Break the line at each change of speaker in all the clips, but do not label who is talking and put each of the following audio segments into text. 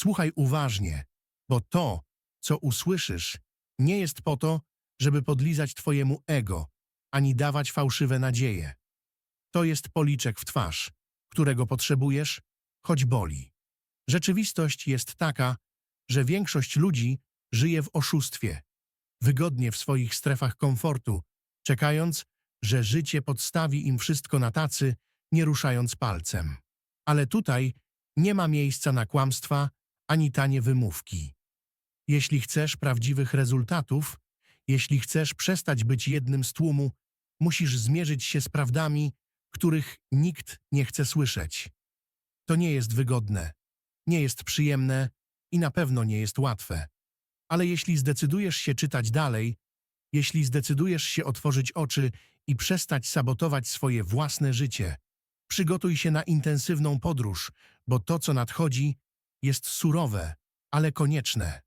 Słuchaj uważnie, bo to, co usłyszysz, nie jest po to, żeby podlizać twojemu ego, ani dawać fałszywe nadzieje. To jest policzek w twarz, którego potrzebujesz, choć boli. Rzeczywistość jest taka, że większość ludzi żyje w oszustwie, wygodnie w swoich strefach komfortu, czekając, że życie podstawi im wszystko na tacy, nie ruszając palcem. Ale tutaj nie ma miejsca na kłamstwa ani tanie wymówki. Jeśli chcesz prawdziwych rezultatów, jeśli chcesz przestać być jednym z tłumu, musisz zmierzyć się z prawdami, których nikt nie chce słyszeć. To nie jest wygodne, nie jest przyjemne i na pewno nie jest łatwe. Ale jeśli zdecydujesz się czytać dalej, jeśli zdecydujesz się otworzyć oczy i przestać sabotować swoje własne życie, przygotuj się na intensywną podróż, bo to, co nadchodzi, jest surowe, ale konieczne.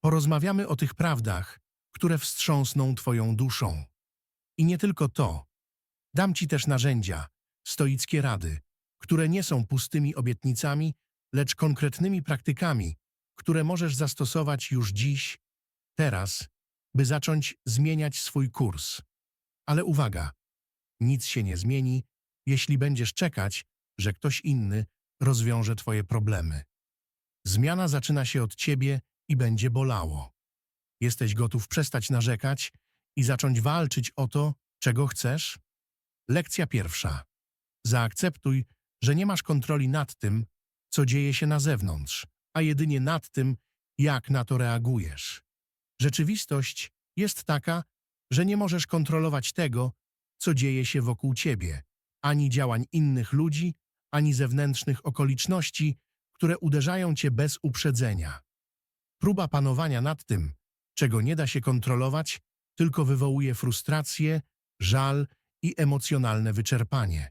Porozmawiamy o tych prawdach, które wstrząsną Twoją duszą. I nie tylko to. Dam Ci też narzędzia, stoickie rady, które nie są pustymi obietnicami, lecz konkretnymi praktykami, które możesz zastosować już dziś, teraz, by zacząć zmieniać swój kurs. Ale uwaga, nic się nie zmieni, jeśli będziesz czekać, że ktoś inny rozwiąże Twoje problemy. Zmiana zaczyna się od Ciebie i będzie bolało. Jesteś gotów przestać narzekać i zacząć walczyć o to, czego chcesz? Lekcja pierwsza. Zaakceptuj, że nie masz kontroli nad tym, co dzieje się na zewnątrz, a jedynie nad tym, jak na to reagujesz. Rzeczywistość jest taka, że nie możesz kontrolować tego, co dzieje się wokół ciebie, ani działań innych ludzi, ani zewnętrznych okoliczności, które uderzają cię bez uprzedzenia. Próba panowania nad tym, czego nie da się kontrolować, tylko wywołuje frustrację, żal i emocjonalne wyczerpanie.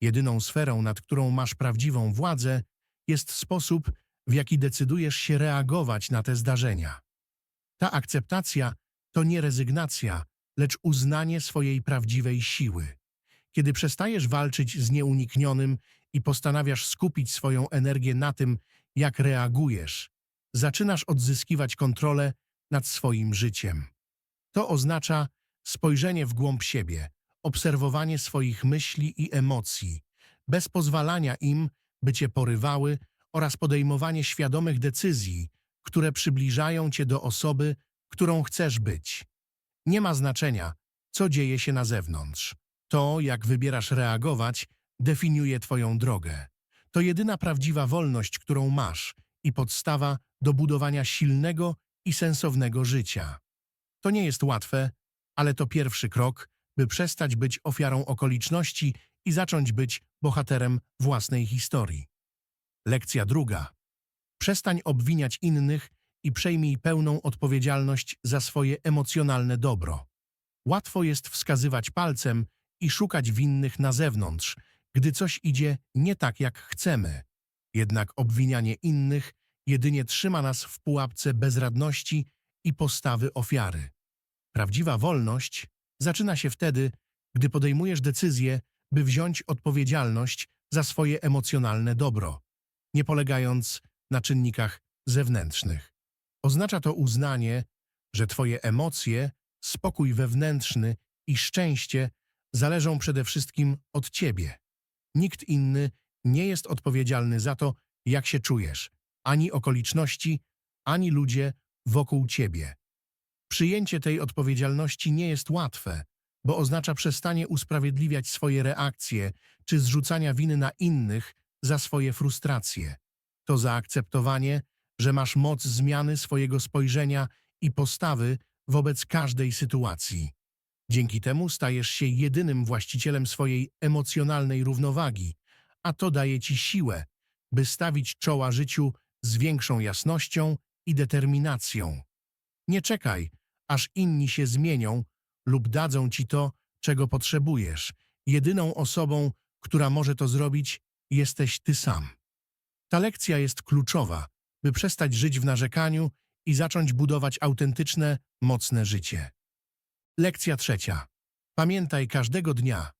Jedyną sferą, nad którą masz prawdziwą władzę, jest sposób, w jaki decydujesz się reagować na te zdarzenia. Ta akceptacja to nie rezygnacja, lecz uznanie swojej prawdziwej siły. Kiedy przestajesz walczyć z nieuniknionym i postanawiasz skupić swoją energię na tym, jak reagujesz, zaczynasz odzyskiwać kontrolę nad swoim życiem. To oznacza spojrzenie w głąb siebie, obserwowanie swoich myśli i emocji, bez pozwalania im, by cię porywały oraz podejmowanie świadomych decyzji, które przybliżają cię do osoby, którą chcesz być. Nie ma znaczenia, co dzieje się na zewnątrz. To, jak wybierasz reagować, definiuje twoją drogę. To jedyna prawdziwa wolność, którą masz i podstawa do budowania silnego i sensownego życia. To nie jest łatwe, ale to pierwszy krok, by przestać być ofiarą okoliczności i zacząć być bohaterem własnej historii. Lekcja druga. Przestań obwiniać innych i przejmij pełną odpowiedzialność za swoje emocjonalne dobro. Łatwo jest wskazywać palcem i szukać winnych na zewnątrz, gdy coś idzie nie tak, jak chcemy. Jednak obwinianie innych jedynie trzyma nas w pułapce bezradności i postawy ofiary. Prawdziwa wolność zaczyna się wtedy, gdy podejmujesz decyzję, by wziąć odpowiedzialność za swoje emocjonalne dobro, nie polegając na czynnikach zewnętrznych. Oznacza to uznanie, że Twoje emocje, spokój wewnętrzny i szczęście zależą przede wszystkim od Ciebie. Nikt inny nie jest odpowiedzialny za to, jak się czujesz, ani okoliczności, ani ludzie wokół Ciebie. Przyjęcie tej odpowiedzialności nie jest łatwe, bo oznacza przestanie usprawiedliwiać swoje reakcje czy zrzucania winy na innych za swoje frustracje. To zaakceptowanie, że masz moc zmiany swojego spojrzenia i postawy wobec każdej sytuacji. Dzięki temu stajesz się jedynym właścicielem swojej emocjonalnej równowagi, a to daje ci siłę, by stawić czoła życiu z większą jasnością i determinacją. Nie czekaj, aż inni się zmienią lub dadzą ci to, czego potrzebujesz. Jedyną osobą, która może to zrobić, jesteś ty sam. Ta lekcja jest kluczowa, by przestać żyć w narzekaniu i zacząć budować autentyczne, mocne życie. Lekcja trzecia. Pamiętaj każdego dnia,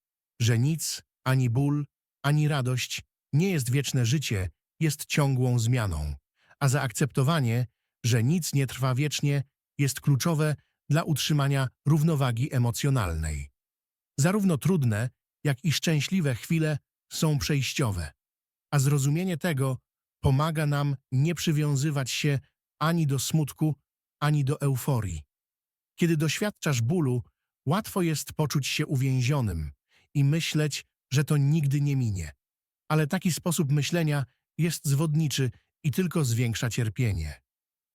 że nic, ani ból, ani radość nie jest wieczne życie, jest ciągłą zmianą. a zaakceptowanie, że nic nie trwa wiecznie, jest kluczowe dla utrzymania równowagi emocjonalnej. Zarówno trudne, jak i szczęśliwe chwile są przejściowe, a zrozumienie tego pomaga nam nie przywiązywać się ani do smutku, ani do euforii. Kiedy doświadczasz bólu, łatwo jest poczuć się uwięzionym i myśleć, że to nigdy nie minie. Ale taki sposób myślenia jest zwodniczy i tylko zwiększa cierpienie.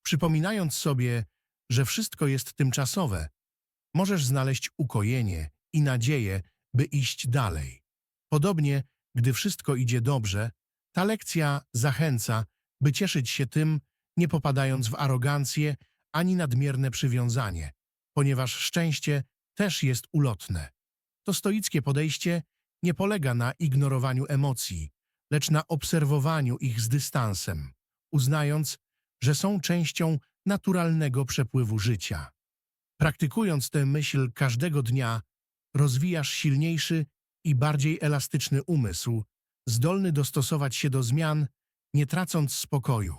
Przypominając sobie, że wszystko jest tymczasowe, możesz znaleźć ukojenie i nadzieję, by iść dalej. Podobnie, gdy wszystko idzie dobrze, ta lekcja zachęca, by cieszyć się tym, nie popadając w arogancję ani nadmierne przywiązanie, ponieważ szczęście też jest ulotne. To stoickie podejście nie polega na ignorowaniu emocji, lecz na obserwowaniu ich z dystansem, uznając, że są częścią naturalnego przepływu życia. Praktykując tę myśl każdego dnia, rozwijasz silniejszy i bardziej elastyczny umysł, zdolny dostosować się do zmian, nie tracąc spokoju.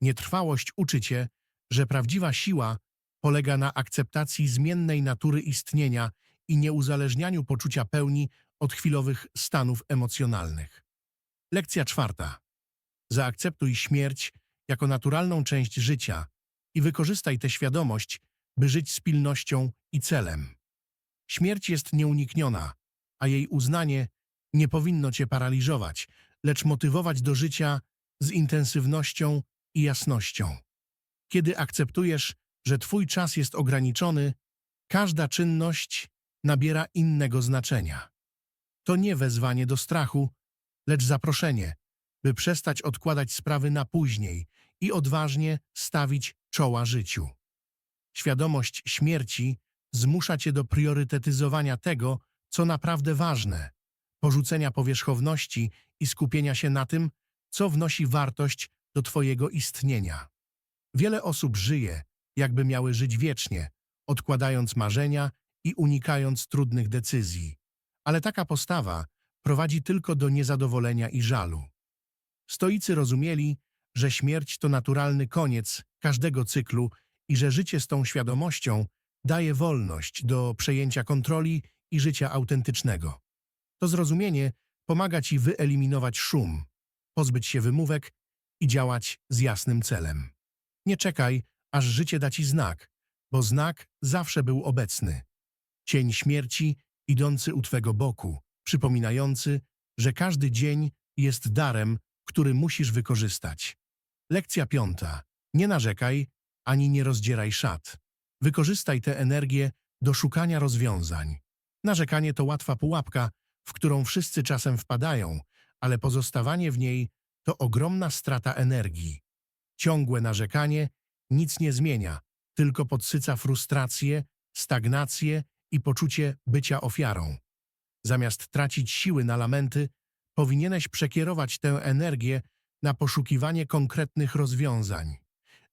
Nietrwałość uczy cię, że prawdziwa siła polega na akceptacji zmiennej natury istnienia i nieuzależnianiu poczucia pełni od chwilowych stanów emocjonalnych. Lekcja czwarta. Zaakceptuj śmierć jako naturalną część życia i wykorzystaj tę świadomość, by żyć z pilnością i celem. Śmierć jest nieunikniona, a jej uznanie nie powinno cię paraliżować, lecz motywować do życia z intensywnością i jasnością. Kiedy akceptujesz, że twój czas jest ograniczony, każda czynność nabiera innego znaczenia. To nie wezwanie do strachu, lecz zaproszenie, by przestać odkładać sprawy na później i odważnie stawić czoła życiu. Świadomość śmierci zmusza cię do priorytetyzowania tego, co naprawdę ważne, porzucenia powierzchowności i skupienia się na tym, co wnosi wartość do twojego istnienia. Wiele osób żyje, jakby miały żyć wiecznie, odkładając marzenia i unikając trudnych decyzji. Ale taka postawa prowadzi tylko do niezadowolenia i żalu. Stoicy rozumieli, że śmierć to naturalny koniec każdego cyklu i że życie z tą świadomością daje wolność do przejęcia kontroli i życia autentycznego. To zrozumienie pomaga ci wyeliminować szum, pozbyć się wymówek i działać z jasnym celem. Nie czekaj, aż życie da ci znak, bo znak zawsze był obecny. Cień śmierci idący u twego boku, przypominający, że każdy dzień jest darem, który musisz wykorzystać. Lekcja piąta. Nie narzekaj, ani nie rozdzieraj szat. Wykorzystaj tę energię do szukania rozwiązań. Narzekanie to łatwa pułapka, w którą wszyscy czasem wpadają, ale pozostawanie w niej to ogromna strata energii. Ciągłe narzekanie nic nie zmienia, tylko podsyca frustrację, stagnację i poczucie bycia ofiarą. Zamiast tracić siły na lamenty, powinieneś przekierować tę energię na poszukiwanie konkretnych rozwiązań.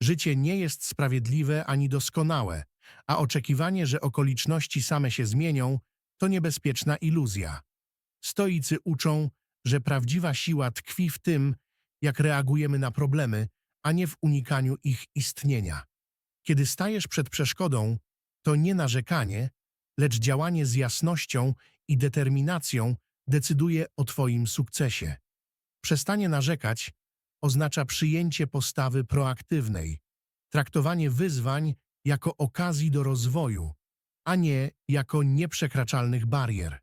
Życie nie jest sprawiedliwe ani doskonałe, a oczekiwanie, że okoliczności same się zmienią, to niebezpieczna iluzja. Stoicy uczą, że prawdziwa siła tkwi w tym, jak reagujemy na problemy, a nie w unikaniu ich istnienia. Kiedy stajesz przed przeszkodą, to nie narzekanie, lecz działanie z jasnością i determinacją decyduje o Twoim sukcesie. Przestanie narzekać oznacza przyjęcie postawy proaktywnej, traktowanie wyzwań jako okazji do rozwoju, a nie jako nieprzekraczalnych barier.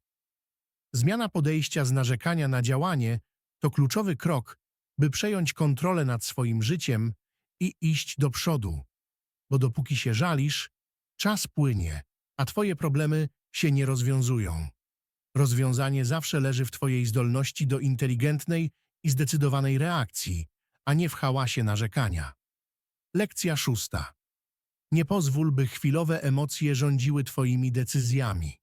Zmiana podejścia z narzekania na działanie to kluczowy krok, by przejąć kontrolę nad swoim życiem i iść do przodu. Bo dopóki się żalisz, czas płynie, a twoje problemy się nie rozwiązują. Rozwiązanie zawsze leży w twojej zdolności do inteligentnej i zdecydowanej reakcji, a nie w hałasie narzekania. Lekcja szósta. Nie pozwól, by chwilowe emocje rządziły twoimi decyzjami.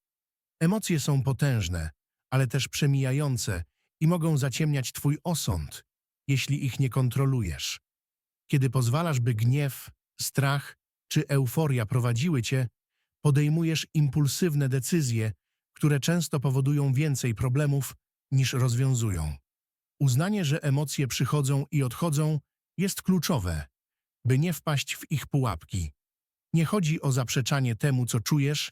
Emocje są potężne, ale też przemijające i mogą zaciemniać twój osąd, jeśli ich nie kontrolujesz. Kiedy pozwalasz, by gniew, strach czy euforia prowadziły cię, podejmujesz impulsywne decyzje, które często powodują więcej problemów niż rozwiązują. Uznanie, że emocje przychodzą i odchodzą, jest kluczowe, by nie wpaść w ich pułapki. Nie chodzi o zaprzeczanie temu, co czujesz,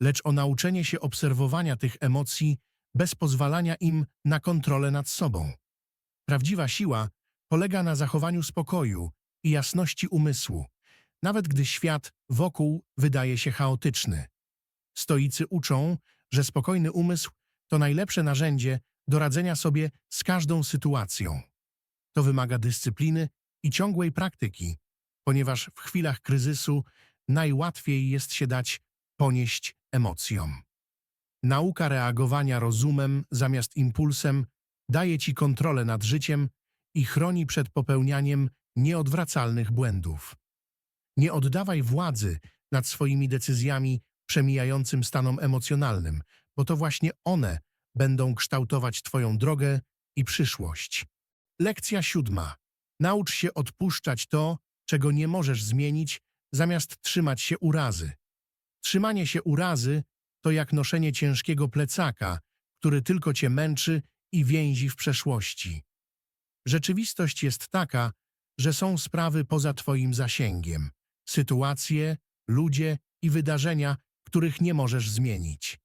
lecz o nauczenie się obserwowania tych emocji bez pozwalania im na kontrolę nad sobą. Prawdziwa siła polega na zachowaniu spokoju i jasności umysłu, nawet gdy świat wokół wydaje się chaotyczny. Stoicy uczą, że spokojny umysł to najlepsze narzędzie do radzenia sobie z każdą sytuacją. To wymaga dyscypliny i ciągłej praktyki, ponieważ w chwilach kryzysu najłatwiej jest się dać ponieść emocjom. Nauka reagowania rozumem zamiast impulsem daje ci kontrolę nad życiem i chroni przed popełnianiem nieodwracalnych błędów. Nie oddawaj władzy nad swoimi decyzjami przemijającym stanom emocjonalnym, bo to właśnie one będą kształtować Twoją drogę i przyszłość. Lekcja siódma. Naucz się odpuszczać to, czego nie możesz zmienić, zamiast trzymać się urazy. Trzymanie się urazy to jak noszenie ciężkiego plecaka, który tylko cię męczy i więzi w przeszłości. Rzeczywistość jest taka, że są sprawy poza Twoim zasięgiem, sytuacje, ludzie i wydarzenia, których nie możesz zmienić.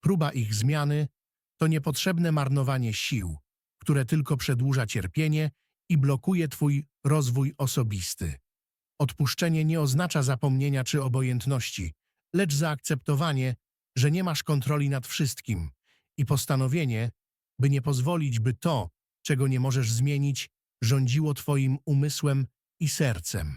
Próba ich zmiany to niepotrzebne marnowanie sił, które tylko przedłuża cierpienie i blokuje Twój rozwój osobisty. Odpuszczenie nie oznacza zapomnienia czy obojętności, lecz zaakceptowanie, że nie masz kontroli nad wszystkim i postanowienie, by nie pozwolić, by to, czego nie możesz zmienić, rządziło Twoim umysłem i sercem.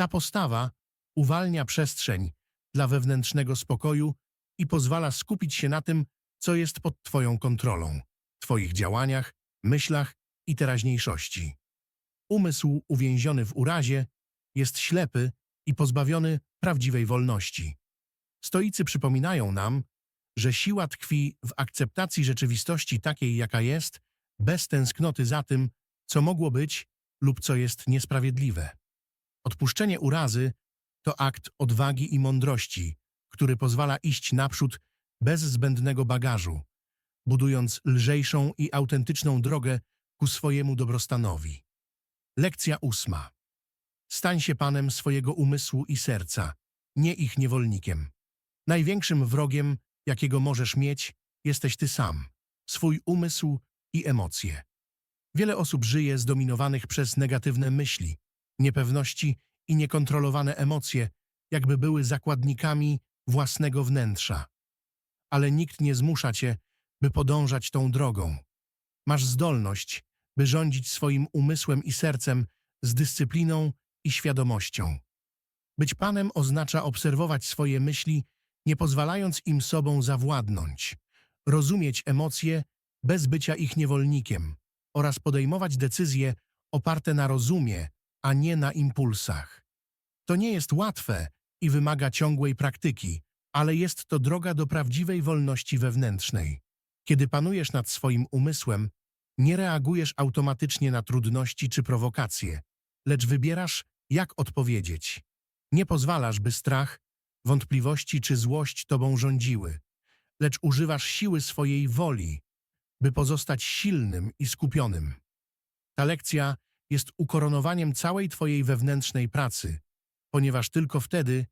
Ta postawa uwalnia przestrzeń dla wewnętrznego spokoju i pozwala skupić się na tym, co jest pod Twoją kontrolą, Twoich działaniach, myślach i teraźniejszości. Umysł uwięziony w urazie jest ślepy i pozbawiony prawdziwej wolności. Stoicy przypominają nam, że siła tkwi w akceptacji rzeczywistości takiej, jaka jest, bez tęsknoty za tym, co mogło być lub co jest niesprawiedliwe. Odpuszczenie urazy to akt odwagi i mądrości, który pozwala iść naprzód bez zbędnego bagażu, budując lżejszą i autentyczną drogę ku swojemu dobrostanowi. Lekcja ósma. Stań się panem swojego umysłu i serca, nie ich niewolnikiem. Największym wrogiem, jakiego możesz mieć, jesteś ty sam, swój umysł i emocje. Wiele osób żyje zdominowanych przez negatywne myśli, niepewności i niekontrolowane emocje, jakby były zakładnikami własnego wnętrza. Ale nikt nie zmusza cię, by podążać tą drogą. Masz zdolność, by rządzić swoim umysłem i sercem z dyscypliną i świadomością. Być panem oznacza obserwować swoje myśli, nie pozwalając im sobą zawładnąć, rozumieć emocje bez bycia ich niewolnikiem oraz podejmować decyzje oparte na rozumie, a nie na impulsach. To nie jest łatwe i wymaga ciągłej praktyki, ale jest to droga do prawdziwej wolności wewnętrznej. Kiedy panujesz nad swoim umysłem, nie reagujesz automatycznie na trudności czy prowokacje, lecz wybierasz, jak odpowiedzieć. Nie pozwalasz, by strach, wątpliwości czy złość tobą rządziły, lecz używasz siły swojej woli, by pozostać silnym i skupionym. Ta lekcja jest ukoronowaniem całej twojej wewnętrznej pracy, ponieważ tylko wtedy,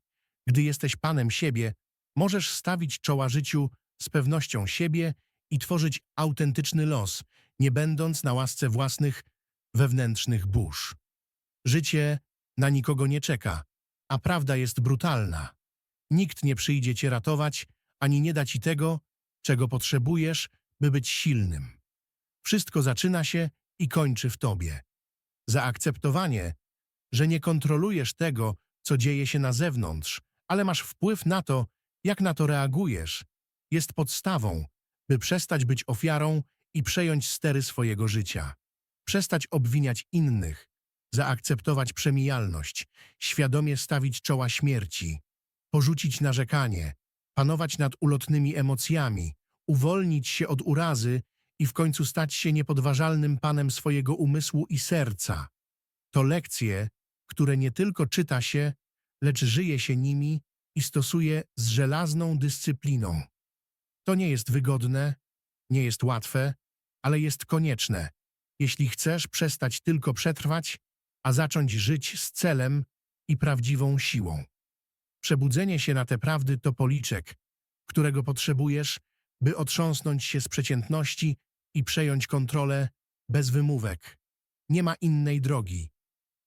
gdy jesteś panem siebie, możesz stawić czoła życiu z pewnością siebie i tworzyć autentyczny los, nie będąc na łasce własnych wewnętrznych burz. Życie na nikogo nie czeka, a prawda jest brutalna. Nikt nie przyjdzie cię ratować, ani nie da ci tego, czego potrzebujesz, by być silnym. Wszystko zaczyna się i kończy w tobie. Zaakceptowanie, że nie kontrolujesz tego, co dzieje się na zewnątrz, ale masz wpływ na to, jak na to reagujesz, jest podstawą, by przestać być ofiarą i przejąć stery swojego życia. Przestać obwiniać innych, zaakceptować przemijalność, świadomie stawić czoła śmierci, porzucić narzekanie, panować nad ulotnymi emocjami, uwolnić się od urazy i w końcu stać się niepodważalnym panem swojego umysłu i serca. To lekcje, które nie tylko czyta się, lecz żyje się nimi i stosuje z żelazną dyscypliną. To nie jest wygodne, nie jest łatwe, ale jest konieczne, jeśli chcesz przestać tylko przetrwać, a zacząć żyć z celem i prawdziwą siłą. Przebudzenie się na te prawdy to policzek, którego potrzebujesz, by otrząsnąć się z przeciętności i przejąć kontrolę bez wymówek. Nie ma innej drogi.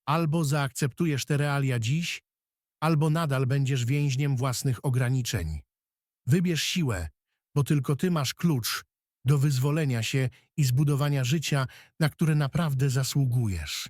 Albo zaakceptujesz te realia dziś, albo nadal będziesz więźniem własnych ograniczeń. Wybierz siłę, bo tylko ty masz klucz do wyzwolenia się i zbudowania życia, na które naprawdę zasługujesz.